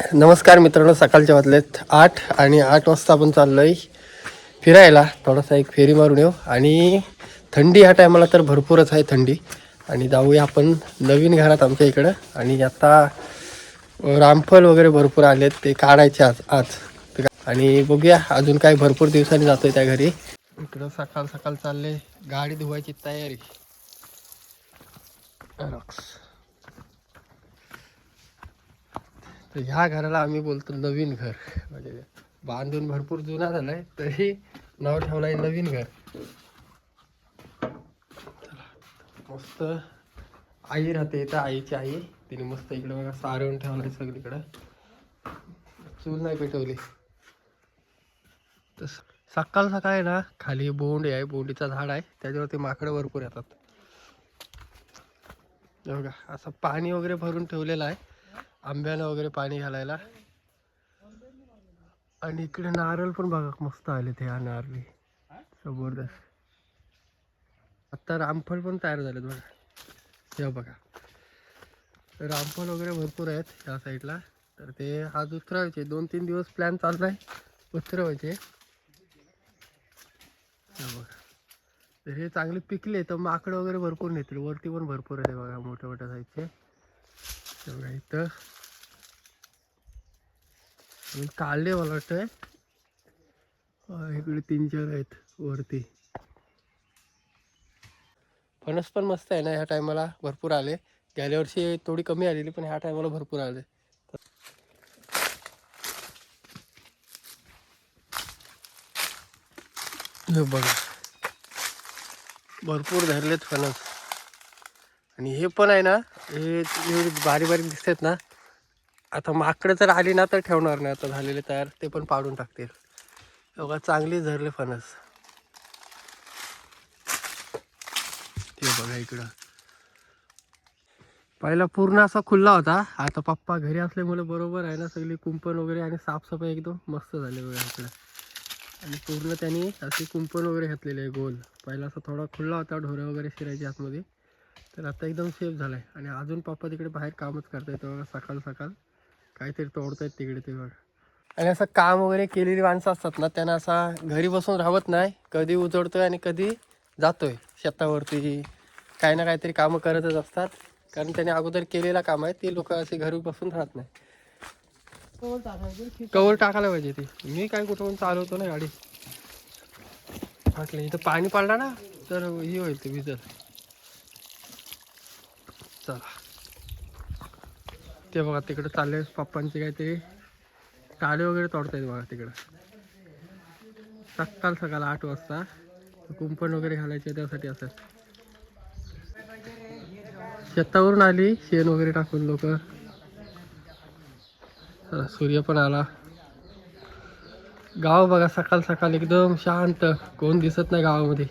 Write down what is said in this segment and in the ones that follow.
नमस्कार मित्रांनो सकाळच्या वाजलेत आठ आणि आठ वाजता आपण चाललोय फिरायला. थोडासा एक फेरी मारून येऊ. आणि थंडी ह्या टायमाला तर भरपूरच आहे थंडी. आणि जाऊया आपण नवीन घरात आमच्या इकडं. आणि आता रामफल वगैरे भरपूर आलेत ते काढायचे आज आज. आणि बघूया अजून काय भरपूर दिवसांनी जातोय त्या घरी. इकडं सकाळ सकाळ चालले गाडी धुवायची तयारी. तर ह्या घराला आम्ही बोलतो नवीन घर. म्हणजे बांधून भरपूर जुना आहे तरी नाव ठेवलंय नवीन घर. चला, मस्त आई राहते इथं आईची आई. तिने मस्त इकडे बघा सारवून ठेवलंय सगळीकडं. चूल नाही पेटवली. तर सकाळ सकाळी ना खाली बोंडी आहे बोंडीचं झाड आहे. त्याच्यावरती माकडं भरपूर येतात. बघा असं पाणी वगैरे भरून ठेवलेलं आहे. आंब्यानं वगैरे पाणी घालायला. आणि इकडे नारळ पण बघा मस्त आले ते हा नारळी. जबरदस्त. आता रामफळ पण तयार झालेत बघा. हे बघा. रामफळ वगैरे भरपूर आहेत या साईडला. तर ते आज उतरवायचे दोन तीन दिवस प्लॅन चाललाय उतरवायचे. बघा. तर हे चांगले पिकले तर माकडं वगैरे भरपूर नेतील. वरती पण भरपूर आहे बघा मोठ्या मोठ्या साईजचे हे इथं. काढले मला वाटतंय. इकडे तीन चार आहेत वरती. फणस पण मस्त आहे ना ह्या टायमाला भरपूर आले. गेल्या वर्षी थोडी कमी आलेली पण ह्या टायमाला भरपूर आले. बघा. भरपूर धरलेत फणस. आणि हे पण आहे ना हे हे बारीक बारीक दिसतात ना. आता माकडं जर आली ना तर ठेवणार नाही. आता झालेले तयार ते पण पाडून टाकतील. एवढा चांगले चांगली फणस. ते बघा इकडं. पहिला पूर्ण असा खुल्ला होता. आता पप्पा घरी असल्यामुळे बरोबर आहे ना सगळी कुंपण वगैरे आणि साफसफाई एकदम मस्त झाली बघा इकडं. आणि पूर्ण त्यांनी असे कुंपण वगैरे घातलेले आहे गोल. पहिला असा थोडा खुल्ला होता ढोरं वगैरे शिरायचे आतमध्ये. तर आता एकदम सेफ झालाय. आणि अजून पप्पा तिकडे बाहेर कामच करतायत बघा सकाळ सकाळ. काहीतरी तोडतायत तिकडे ते बघा. आणि असं काम वगैरे केलेली माणसं असतात ना त्यांना असा घरी बसून राहत नाही. कधी उजडतोय आणि कधी जातोय शेतावरती काही ना काहीतरी कामं करतच असतात. कारण त्याने अगोदर केलेलं काम आहे ते लोक असे घरी बसून राहत नाही. कवर टाकायला पाहिजे ते. मी काय कुठं चालवतो ना गाडी? फाटले इथं पाणी पडला ना तर हे होईल ते विजत चला. ते बघा तिकडे चालले पप्पांचे काहीतरी टाळे वगैरे तोडतायत बघा तिकडं. सकाळ सकाळ आठ वाजता. कुंपण वगैरे घालायचे त्यासाठी असं. शेतावरून आली शेण वगैरे टाकून लोक. सूर्य पण आला. गाव बघा सकाळ सकाळ एकदम शांत. कोण दिसत नाही गावामध्ये.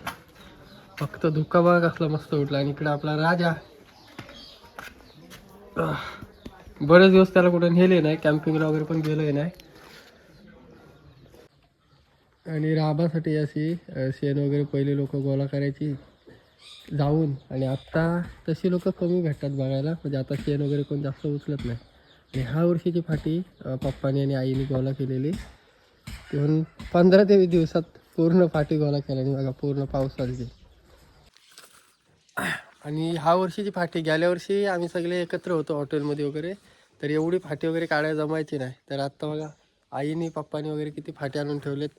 फक्त धुका बघा कसला मस्त उठला. आणि इकडे आपला राजा. बरेच दिवस त्याला कुठे नेले नाही कॅम्पिंगला वगैरे पण गेलोय नाही. आणि राबासाठी अशी शेण वगैरे पहिले लोक गोळा करायची जाऊन. आणि आत्ता तशी लोक कमी भेटतात बघायला म्हणजे आता शेण वगैरे कोण जास्त उचलत नाही. आणि ह्या वर्षीची फाटी पप्पाने पप्पानी आणि आईने गोळा केलेली. तेव्हा पंधरा ते वीस दिवसात पूर्ण फाटी गोळा केल्याने बघा पूर्ण पाऊस आणि ह्या वर्षीची फाटी गेल्या वर्षी आम्ही सगळे एकत्र होतो हॉटेलमध्ये वगैरे. तर एवढी फाटी वगैरे काढायला जमायची नाही. तर आत्ता बघा आईने पप्पानी वगैरे किती फाटी आणून ठेवलेत.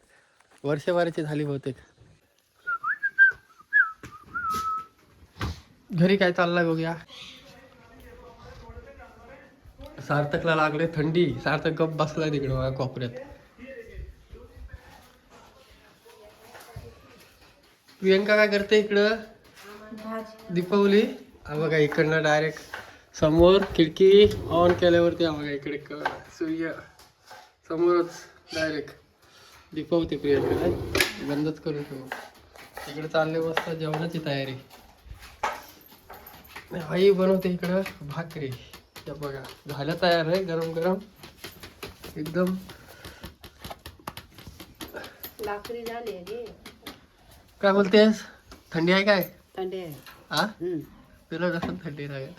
वर्षभराची झाली बहुतेक. घरी काय चाललंय बघूया. सार्थकला लागले थंडी. सार्थक गप बसलाय तिकडे बघा कोपऱ्यात. प्रियंका काय करते इकडं? दीपावली हा बघा इकडनं डायरेक्ट समोर खिडकी ऑन केल्यावरती हा बघा इकडे सूर्य समोरच डायरेक्ट दीपावती प्रियंका. बंदच करून ठेवू. इकडे चालले मस्त जेवणाची तयारी. आई बनवते इकडं भाकरी. त्या बघा झाल्या तयार आहे गरम गरम. एकदम. लाकडी झाली काय बोलतेस? थंडी आहे काय? थंडी आहे हा हम्म. तुला कसं थंडी लागेल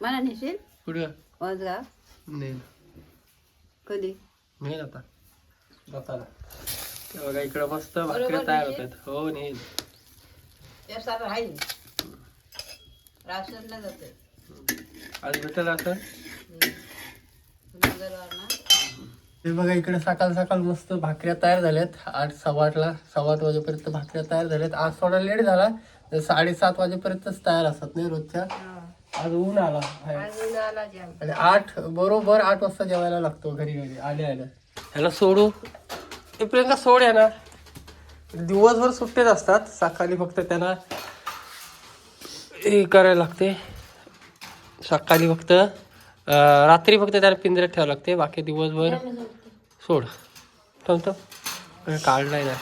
मला नेशील कुठं वजगाव नेल कधी नेल आता ते बघा इकडं मस्त भाकऱ्या तयार होतात हो नेल त्यासारखं राहील राशनला जाते आज भेटेल असं ना हे बघा इकडे सकाळ सकाळ मस्त भाकऱ्या तयार झाल्यात. आठ सव्वा आठला सव्वा आठ वाजेपर्यंत भाकऱ्या तयार झाल्यात. आज थोडा लेट झाला तर साडेसात वाजेपर्यंतच तयार असतात नाही रोजच्या. आज ऊन आला आला आणि आठ बरोबर आठ वाजता जेवायला लागतो घरी घरी आल्या आल्या. ह्याला सोडू? हे प्रियंका सोड आहे ना दिवसभर सुट्टेच असतात सकाळी फक्त त्यांना हे करायला लागते. सकाळी फक्त अं, रात्री फक्त त्याला पिंजऱ्यात ठेवावं लागते बाकी दिवसभर सोड. थांबतो काढलाय ना.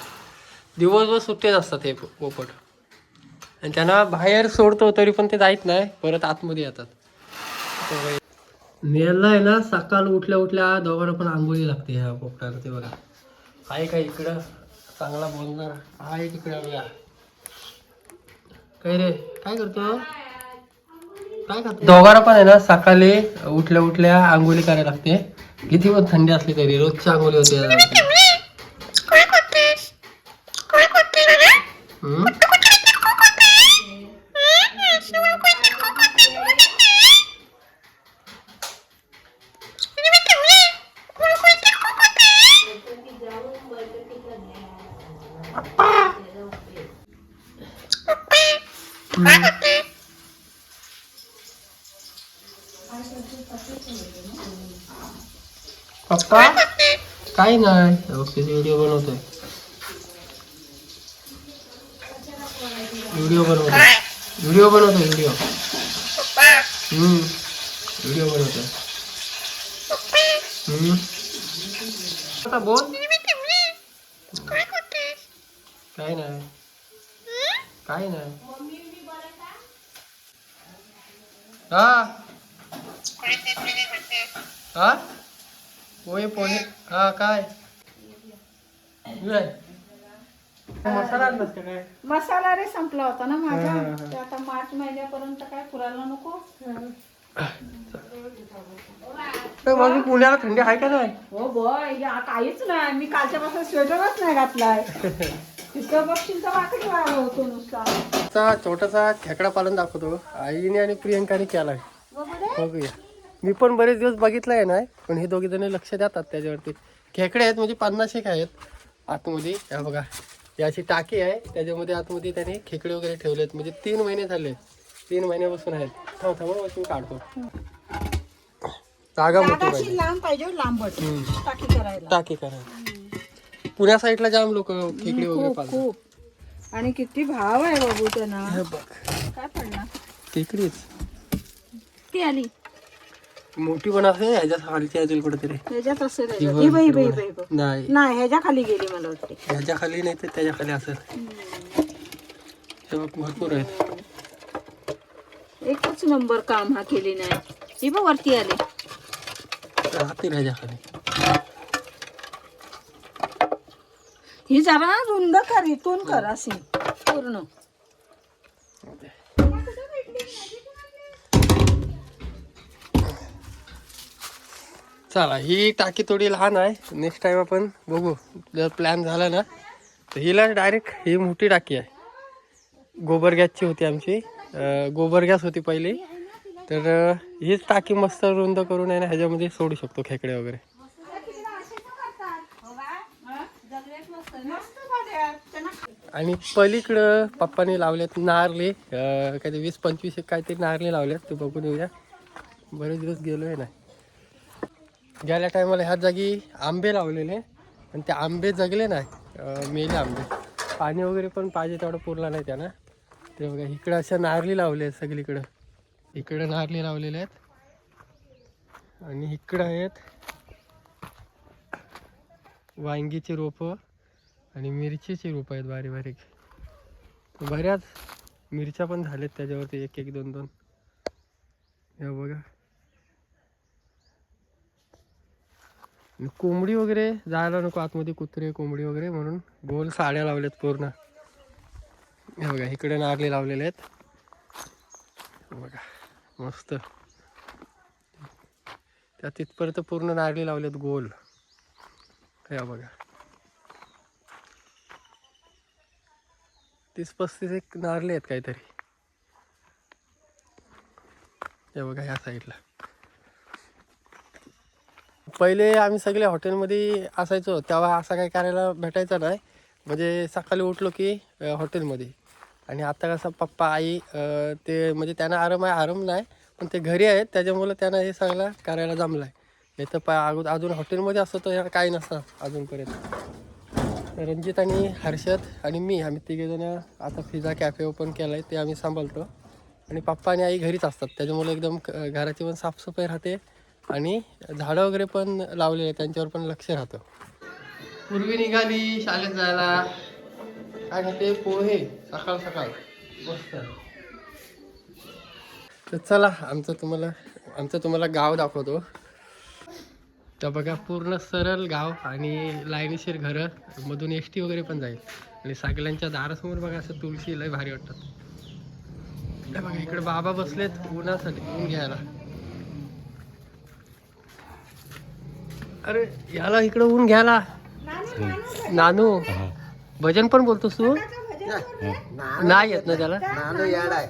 दिवसभर सुट्टेच असतात हे पो- पोपट. आणि त्यांना बाहेर सोडतो तरी पण ते जात नाही परत आतमध्ये येतात. नेला आहे ना सकाळ उठल्या उठल्या दोघांना पण आंघोळी लागते ह्या पोपटाला ते बघा. आहे का इकडं? चांगला बोलणार. आहे तिकडे बघा. काय रे? काय करतो? दोघांना पण आहे ना सकाळी उठल्या उठल्या आंघोळी करायला लागते. किती पण थंडी असली तरी रोजची आंघोळी होते. काही नाही व्हिडिओ बनवतोय व्हिडिओ बनवतोय व्हिडिओ बनवतोय व्हिडिओ हम्म व्हिडिओ बनवतोय हम्म आता बोल काय नाही काय नाही हा हा पोहे पोहे. हा काय? मसाला आणलास का काय? मसाला रे संपला होता ना माझा. ते आता मार्च महिन्यापर्यंत काय पुरायला नको? माझी पुण्याला थंडी आहे का नाही? हो बॉय या काहीच नाही. मी कालच्या पासून स्वेटरच नाही घातलाय. तिथं बघशील तर वाकडी वाढ होतो नुसता. चा छोटासा खेकडा पालन दाखवतो. आईने आणि प्रियंकाने केलाय. बघूया. मी पण बरेच दिवस बघितलं आहे ना पण हे दोघे जण लक्ष देतात त्याच्यावरती. खेकडे आहेत म्हणजे पन्नास एक आहेत. आतमध्ये या बघा ही अशी टाकी आहे. त्याच्यामध्ये आतमध्ये त्याने खेकडे वगैरे ठेवलेत. म्हणजे तीन महिने झाले तीन महिन्यापासून आहेत. थांब थांब बसून काढतो. जागा मोठी पाहिजे अशी लांब पाहिजे हो, लांबट. टाकी करायला. टाकी पुण्या साईडला जाम लोक खेकडे वगैरे आणि किती भाव आहे बाबू त्यांना. हे काय पडला खेकडीच ती आली. मोठी पण असते ह्याच्या खालची असेल कुठेतरी. ह्याच्यात असेल ही ह्याच्यात. बघ, ही ही बघ. बघ. नाही. नाही ह्याच्या खाली गेली मला वाटते. ह्याच्या खाली नाही तर त्याच्याखाली असेल हे बघ भरपूर आहेत. एकच नंबर काम हा केली नाही. ही बघ वरती आली. राहतील ह्याच्या खाली. ही जरा रुंद कर इथून कर अशी. पूर्ण. चला ही टाकी थोडी लहान आहे. नेक्स्ट टाइम आपण बघू. जर प्लॅन झाला ना तर हिला डायरेक्ट ही मोठी टाकी आहे. गोबर गॅसची होती आमची. गोबर गॅस होती पहिली. तर हीच टाकी मस्त रुंद करून आहे ना ह्याच्यामध्ये सोडू शकतो खेकडे वगैरे. आणि पलीकडं पप्पाने लावलेत नारले काहीतरी वीस पंचवीस एक काहीतरी नारले लावलेत. ते बघून येऊया. बरेच दिवस गेलो आहे ना. गेल्या टायमाला ह्याच जागी आंबे लावलेले आणि ते आंबे जगले नाही. मेले आंबे. पाणी वगैरे पण पाहिजे तेवढं पुरला नाही त्यांना. ते बघा इकडं अशा नारली लावले आहेत सगळीकडं. इकडं नारली लावलेले आहेत. आणि इकडं आहेत वांगीची रोपं आणि मिरचीची रोपं आहेत बारीक बारीक. बऱ्याच मिरच्या पण झाल्यात त्याच्यावरती एक एक दोन दोन. हे बघा. आणि कोंबडी वगैरे जायला नको आतमध्ये कुत्रे कोंबडी वगैरे म्हणून गोल साड्या लावल्यात पूर्ण. हे बघा इकडे नारले लावलेले आहेत. बघा मस्त. त्या तिथपर्यंत पूर्ण नारळी लावलेत गोल. या बघा. तीस पस्तीस एक नारले आहेत काहीतरी. हे बघा ह्या साईडला. पहिले आम्ही सगळे हॉटेलमध्ये असायचो तेव्हा असं काही करायला भेटायचं नाही. म्हणजे सकाळी उठलो की हॉटेलमध्ये. आणि आता कसं पप्पा आई ते म्हणजे त्यांना आराम आहे आराम नाही पण ते घरी आहेत त्याच्यामुळं त्यांना हे सगळं करायला जमलं आहे नाही तर पा अगोदर अजून हॉटेलमध्ये असतो तर काही नसतं अजूनपर्यंत. रंजित आणि हर्षद आणि मी आम्ही तिघेजण आता फिजा कॅफे ओपन केला आहे ते आम्ही सांभाळतो. आणि पप्पा आणि आई घरीच असतात त्याच्यामुळे एकदम घराची पण साफसफाई राहते. आणि झाडं वगैरे पण लावलेले आहेत त्यांच्यावर पण लक्ष राहतं. पूर्वी निघाली शाळेत जायला काय खाते पोहे सकाळ सकाळ मस्त. तर चला आमचं तुम्हाला आमचं तुम्हाला गाव दाखवतो. तर बघा पूर्ण सरळ गाव आणि लाईनीशीर घरं मधून एस टी वगैरे पण जाईल. आणि सगळ्यांच्या दारासमोर बघा असं तुळशी लय भारी वाटतात बघा इकडे बाबा बसलेत उन्हासाठी ऊन घ्यायला. अरे याला इकडे ऊन घ्यायला. नानू भजन पण बोलतोस तू? नाही येत ना त्याला? नानू याड आहे.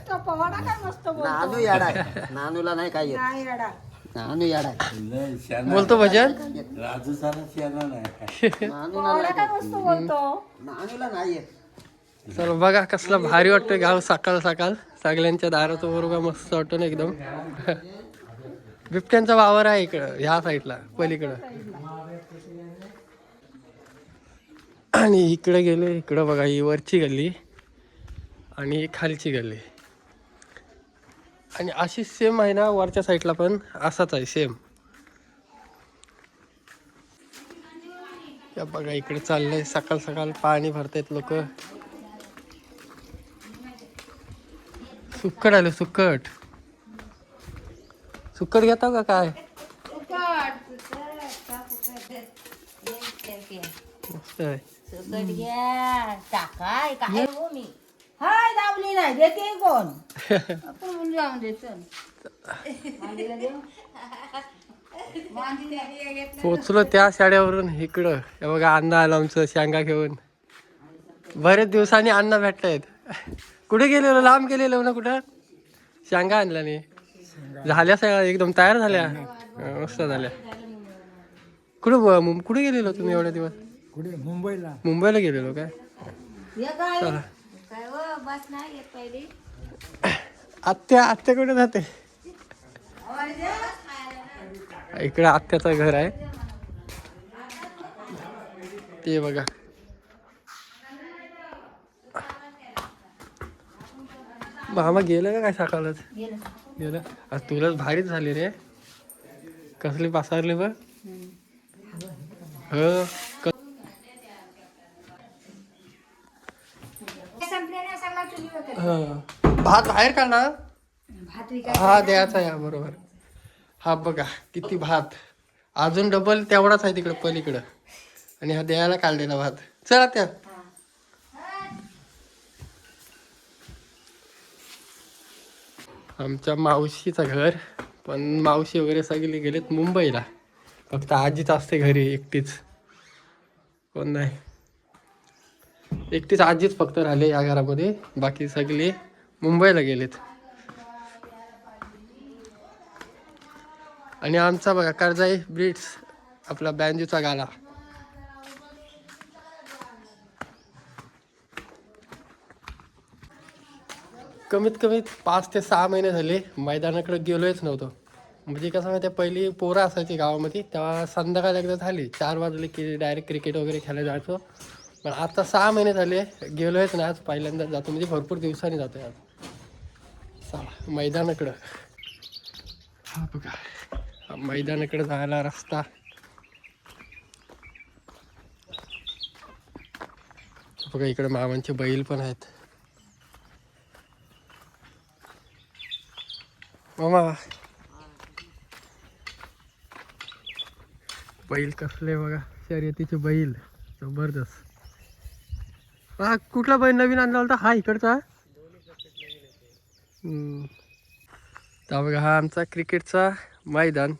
बोलतो. नानू याड आहे. नानूला नाही काय येत. नाही येडा. नानू याड आहे. बोलतो भजन? राजू नानूला बोलतो. नाही येत. चल बघा कसला भारी वाटतं गाव सकाळ सकाळ. सगळ्यांच्या दारात बरोबर मस्त वाटतं ना एकदम. बिबट्यांचा वावर आहे इकडं ह्या साईडला पलीकडं. आणि इकडे गेले इकडं बघा ही वरची गल्ली आणि ही खालची गल्ली. आणि अशी सेम आहे ना वरच्या साईडला पण असाच आहे सेम या बघा इकडे चाललंय सकाळ सकाळ पाणी भरतायत लोक. सुक्कट आलं सुक्कट सुक्कट घेता का काय? मस्त आहे. हो मी? हाय दावली नाही देते कोण? आपण म्हणून जाऊन दे चल. पोचलो त्या शाळेवरून इकडं. हे बघा अण्णा आलं आमचं शेंगा घेऊन. बरेच दिवसांनी अण्णा भेटतायत कुठे गेलेलो? लांब गेलेलो ना कुठं? शेंगा आणल्या नाही झाल्या सगळ्या? एकदम तयार झाल्या? हा, मस्त झाल्या. कुठं ब- मुं- कुठे गेलेलो तुम्ही एवढे दिवस? कुठे? मुंबईला. मुंबईला गेलेलो काय? चला. काय हो बस नाही येत पहिली. आत्या आत्या कुठे जाते? इकडे आत्याचं घर आहे. ते बघा. मामा गेलं का काय सकाळच? गेलं. आज तुलाच भारीच झाली रे. कसली पासारली बघ. हो क- हो. भात बाहेर का ना? हा द्यायचा या बरोबर. हा बघा किती भात. अजून डबल तेवढाच आहे तिकडं पलीकडं. आणि हा द्यायला काढलेला भात. चला त्या. आमच्या मावशीचं घर पण मावशी वगैरे सगळे गेलेत मुंबईला. फक्त आजीच असते घरी एकटीच. कोण नाही. एकटीच आजीच फक्त राहिले या घरामध्ये. बाकी सगळे मुंबईला गेलेत. आणि आमचा बघा कर्जाई ब्रीड्स आपला बँजूचा गाला. कमीत कमी पाच ते सहा महिने झाले मैदानाकडे गेलोयच नव्हतो. म्हणजे कसं माहिती आहे, पहिली पोरं असायची गावामध्ये तेव्हा संध्याकाळ एकदा झाली चार वाजले की डायरेक्ट क्रिकेट वगैरे खेळायला जायचो. पण आता सहा महिने झाले गेलोयच ना आज पहिल्यांदा जातो म्हणजे भरपूर दिवसांनी जातो आज. चला मैदानाकडं. हा बघा. मैदानाकडे जायला रस्ता. बघा इकडे मामांचे बैल पण आहेत. मामा. बैल कसले बघा शर्यतीचे बैल जबरदस्त. हा कुठला बैल नवीन आणला होता? हा इकडचा. तर बघा हा आमचा क्रिकेटचा मैदान.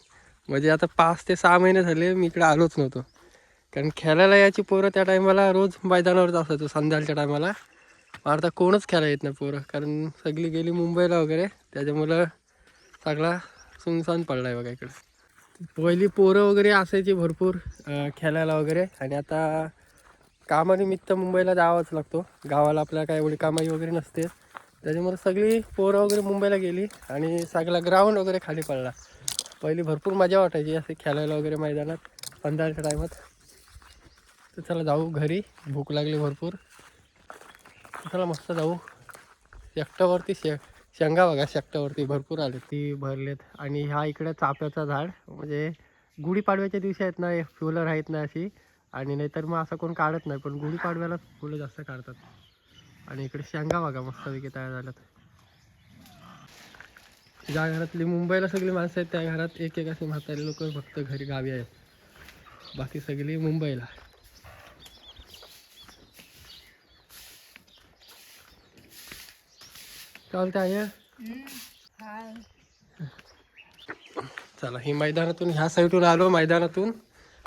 म्हणजे आता पाच ते सहा महिने झाले मी इकडे आलोच नव्हतो. कारण खेळायला याची पोरं त्या टायमाला रोज मैदानावरच असायचो संध्याकाळच्या टायमाला आता कोणच खेळायला येत नाही पोरं कारण सगळी गेली मुंबईला वगैरे. त्याच्यामुळं सगळा सुनसान पडला आहे बघा इकडे. पहिली पोरं वगैरे असायची भरपूर खेळायला वगैरे. आणि आता कामानिमित्त मुंबईला जावाच लागतो. गावाला आपल्याला काय एवढी कामाई वगैरे नसते. त्याच्यामुळे सगळी पोरं वगैरे मुंबईला गेली आणि सगळा ग्राउंड वगैरे खाली पडला. पहिली भरपूर मजा वाटायची असे खेळायला वगैरे मैदानात पंधराच्या टायमात. तर चला जाऊ घरी भूक लागली भरपूर. चला मस्त जाऊ. एकट्यावरती शे शेंगा बघा शेकटावरती भरपूर आले. ती भरलेत. आणि ह्या इकडे चाफ्याचा झाड. म्हणजे गुढीपाडव्याच्या दिवशी आहेत ना फुलं राहत नाही अशी. आणि नाहीतर मग असं कोण काढत नाही पण गुढीपाडव्याला फुलं जास्त काढतात. आणि इकडे शेंगा बघा मस्तपैकी तयार झाल्यात. ज्या घरातली मुंबईला सगळी माणसं आहेत त्या घरात एक एक असे म्हातारे लोक फक्त घरी गावी आहेत. बाकी सगळी मुंबईला. चालते आहे? चला ही मैदानातून ह्या साईडून आलो मैदानातून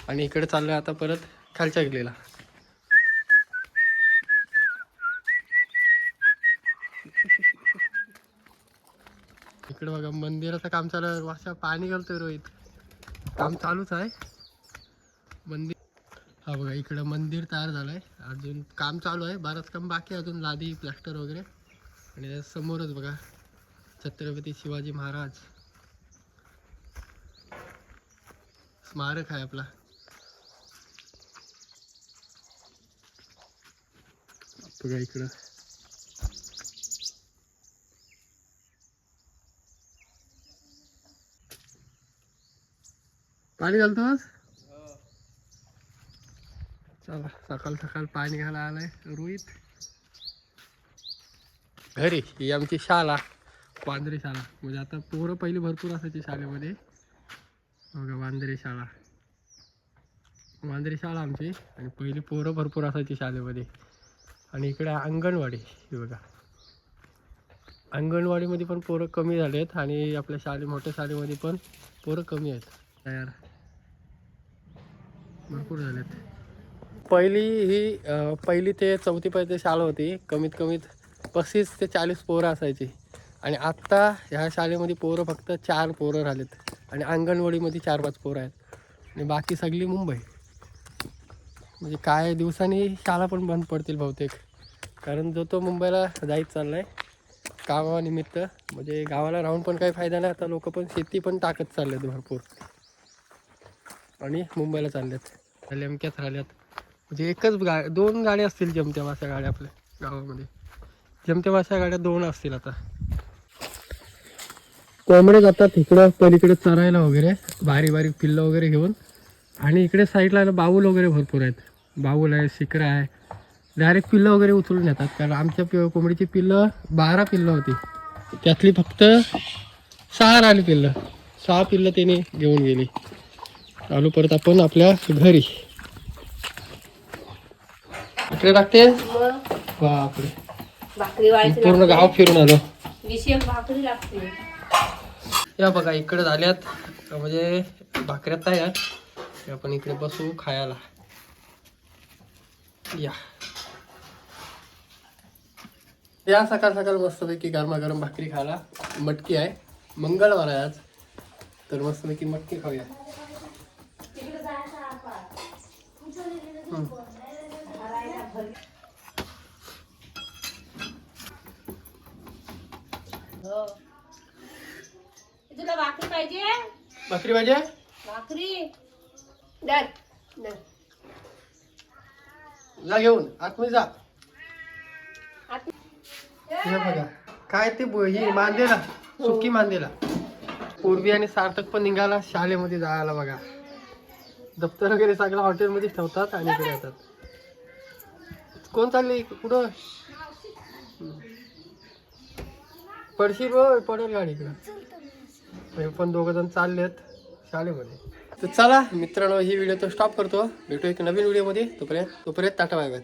आणि इकडे चाललो आता परत खालच्या गेलेला. इकडे बघा मंदिराचं काम चालू आहे. वाशा पाणी घालतोय रोहित. काम चालूच आहे. मंदिर हा बघा इकडं मंदिर तयार झालंय. अजून काम चालू आहे. बरंच काम बाकी अजून लादी प्लास्टर वगैरे. आणि त्या समोरच बघा छत्रपती शिवाजी महाराज. स्मारक आहे आपला. बघा इकडं. पाणी घालतोस चला सकाळ सकाळ पाणी घाला आलाय. रोहित. घरी. ही आमची शाळा वांद्रे शाळा. म्हणजे आता पोरं पहिली भरपूर असायची शाळेमध्ये. बघा वांद्रे शाळा. वांद्रे शाळा आमची. आणि पहिली पोरं भरपूर असायची शाळेमध्ये. आणि इकडे अंगणवाडी ही बघा. अंगणवाडीमध्ये पण पोरं कमी झाले आहेत आणि आपल्या शाळे मोठ्या शाळेमध्ये पण पोरं कमी आहेत. तयार. भरपूर झालेत. पहिली ही पहिली ते चौथीपर्यंत शाळा होती. कमीत कमीत पस्तीस ते चाळीस पोरं असायची. आणि आत्ता ह्या शाळेमध्ये पोरं फक्त चार पोरं राहिलेत. आणि अंगणवाडीमध्ये चार पाच पोरं आहेत. आणि बाकी सगळी मुंबई. म्हणजे काय दिवसांनी शाळा पण बंद पडतील बहुतेक. कारण जो तो मुंबईला जायच चालला आहे कामानिमित्त म्हणजे गावाला राहून पण काही फायदा नाही. आता लोक पण शेती पण टाकत चाललेत भरपूर. आणि मुंबईला चाललेत. नेमक्याच राहिल्यात म्हणजे एकच गा दोन गाड्या असतील जमत्या माशा गाड्या आपल्या गावामध्ये. जमतेम अशा गाड्या दोन असतील आता. कोंबडे जातात इकडं पलीकडे चरायला वगैरे बारीक बारीक पिल्लं वगैरे घेऊन. आणि इकडे साईडला ना बाऊल वगैरे भरपूर आहेत. बाऊल आहे शिकरा आहे. डायरेक्ट पिल्लं वगैरे उचलून येतात कारण आमच्या पि कोंबडीची पिल्लं बारा पिल्लं होती. त्यातली फक्त सहा राहिली पिल्लं. सहा पिल्लं त्याने घेऊन गेली. आलो परत आपण आपल्या घरी. इकडे टाकते? बापरे. भाकरी वाळायची पूर्ण गाव फिरून आलो. भाकरी लागते. या बघा इकडे झाल्यात. म्हणजे भाकऱ्या तयार. हे आपण इकडे बसू खायला. या. या सकाळ सकाळ मस्तपैकी गरमागरम भाकरी खायला मटकी आहे. मंगळवार आहे आज. तर मस्तपैकी मटकी खाऊया. भाकरी पाहिजे? भाकरी पाहिजे? भाकरी. दर दर. जा घेऊन आतमध्ये जा. आत- हे बघा काय ते ब- ही मांदेला सुकी मांदेला. पूर्वी आणि सार्थक पण निघाला शाळेमध्ये जायला बघा. दप्तर वगैरे सगळं हॉटेलमध्ये ठेवतात आणि इकडे येतात. कोण चालले कुठं? हम्म. पडशील पडेल गाडी इकडं. हे पण दोघं जण चाललेत शाळेमध्ये. तर चला मित्रांनो ही व्हिडिओ तो स्टॉप करतो. भेटू एक नवीन व्हिडिओमध्ये तोपर्यंत तोपर्यंत टाटा बाय बाय